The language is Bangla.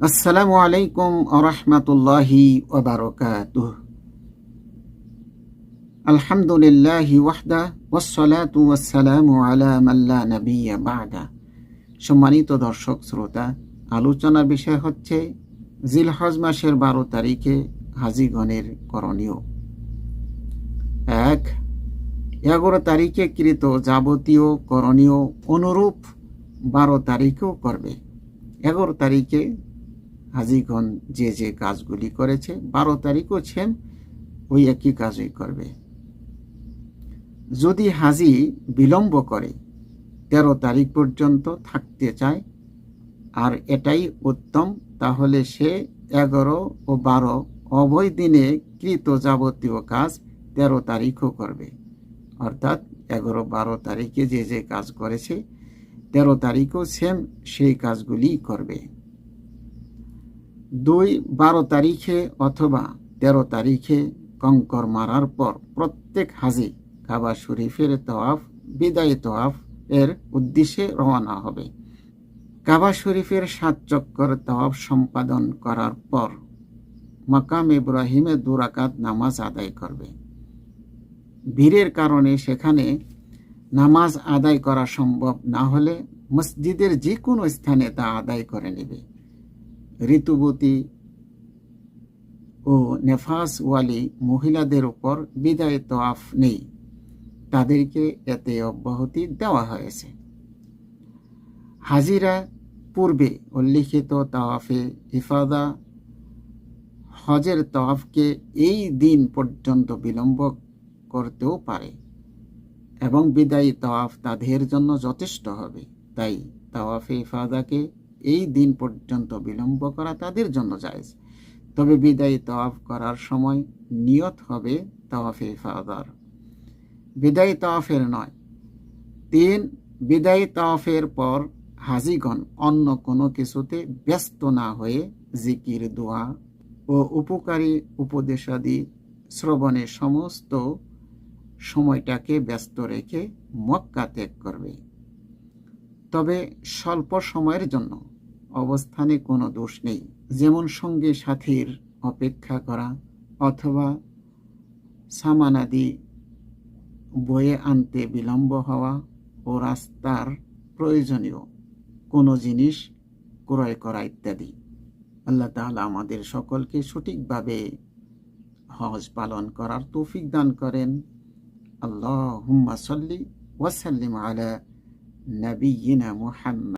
আসসালামু আলাইকুম আরহামতুল্লাহি ওবারকাতুহ আলহামদুলিল্লাহ ওয়াহদা ওয়াসসালাতু ওয়াসসালামু আলা মাল্লা নাবিয়্যা বাদা। সম্মানিত দর্শক, শ্রোতা, আলোচনার বিষয় হচ্ছে জিলহজ মাসের বারো তারিখে হাজিগণের করণীয়। এক, এগারো তারিখে কৃত যাবতীয় করণীয় অনুরূপ বারো তারিখেও করবে। এগারো তারিখে হাজিগণ যে যে কাজগুলি করেছে, বারো তারিখও সেম ওই একই কাজই করবে। যদি হাজি বিলম্ব করে, তেরো তারিখ পর্যন্ত থাকতে চায়, আর এটাই উত্তম, তাহলে সে এগারো ও বারো অবয় দিনে কৃত যাবতীয় কাজ তেরো তারিখও করবে। অর্থাৎ এগারো বারো তারিখে যে যে কাজ করেছে, তেরো তারিখও সেম সেই কাজগুলি করবে। দুই, বারো তারিখে অথবা তেরো তারিখে কঙ্কর মারার পর প্রত্যেক হাজি কাবা শরীফের তওয়াফ, বিদায় তোয়াফ এর উদ্দেশ্যে রওনা হবে। কাবা শরীফের সাত চক্কর তওয়াফ সম্পাদন করার পর মাকাম ইব্রাহিমে দুরাকাত নামাজ আদায় করবে। ভিড়ের কারণে সেখানে নামাজ আদায় করা সম্ভব না হলে মসজিদের যে কোনো স্থানে তা আদায় করে নেবে। ঋতুবতী ও নেফাসওয়ালি মহিলাদের উপর বিদায় তোয়াফ নেই। তাদেরকে এতে অব্যাহতি দেওয়া হয়েছে। হাজিরা পূর্বে উল্লিখিত তাওয়াফে ইফাদা হজের তওয়াফকে এই দিন পর্যন্ত বিলম্ব করতেও পারে এবং বিদায়ী তাওয়াফ তাদের জন্য যথেষ্ট হবে। তাই তাওয়াফে ইফাদাকে এই দিন পর্যন্ত বিলম্ব করা তাদের জন্য জায়েজ। তবে বিদায়ী তাওয়াফ করার সময় নিয়ত হবে তাওয়াফে ফাদার। বিদায়ী তাওয়াফের নয়, তিন বিদায়ী তাওয়াফের পর হাজিগণ অন্য কোনো কিছুতে ব্যস্ত না হয়ে জিকির, দোয়া ও উপকারী উপদেশাদি শ্রবণের সমস্ত সময়টাকে ব্যস্ত রেখে মক্কা ত্যাগ করবে। তবে স্বল্প সময়ের জন্য অবস্থানে কোনো দোষ নেই। যেমন সঙ্গে সাথীর অপেক্ষা করা অথবা সামানাদি বয়ে আনতে বিলম্ব হওয়া ও রাস্তার প্রয়োজনীয় কোনো জিনিস ক্রয় করা ইত্যাদি। আল্লাহ তাহলে আমাদের সকলকে সঠিকভাবে হজ পালন করার তৌফিক দান করেন। আল্লাহ হুম্মা সাল্লি ওয়াসাল্লিম আলা নবীনা মুহাম্মদ।